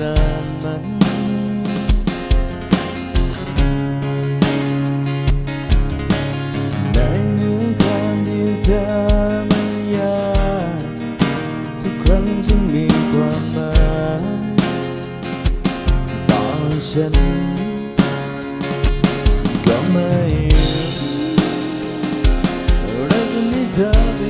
นนานมันในเนื้อความที่เธอมันยากทุกครั้งฉันมีความหมายต่อฉันก็ไม่รักคนที่เธอ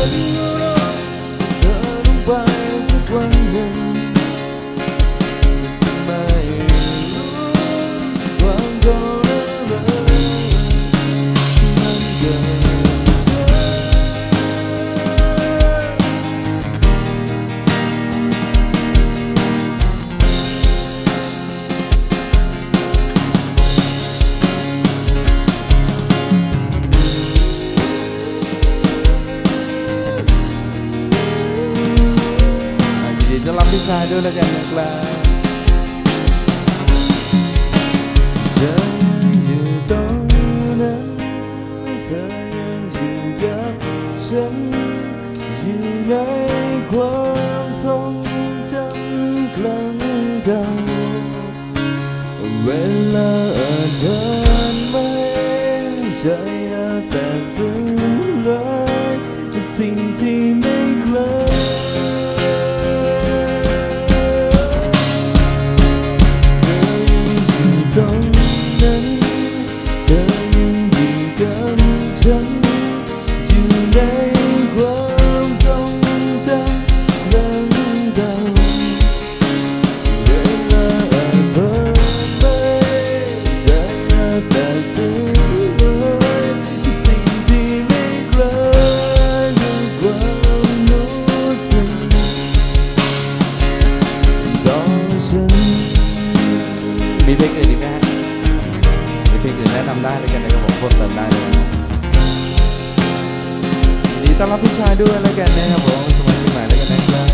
ฉัน พี่ชายด้วยแล้วกันนะครับเธอยังอยู่ตรงนั้นเธอยังอยู่กับฉันอยู่ในความทรงจำครั้งเก่าเวลาเดินไปใจอาจแต่ซึ้งเลยสิ่งที่ ฉันมีเพลงอื่นอีกไหมฮะมีเพลงอื่นแนะนำได้เลยกันนะครับผมเพิ่มเติมได้เลยนะดีต้อนรับพี่ชายด้วยแล้วกันนะครับผมสมาชิกใหม่แล้วกันนะครับ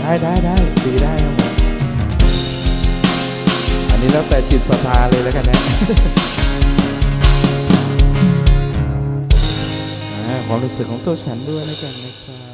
ได้ได้ได้ดีได้ครับผมอันนี้แล้วแต่จิตศรัทธาเลยแล้วกันนะ ความรู้สึกของตัวฉันด้วยแล้วกันนะครับ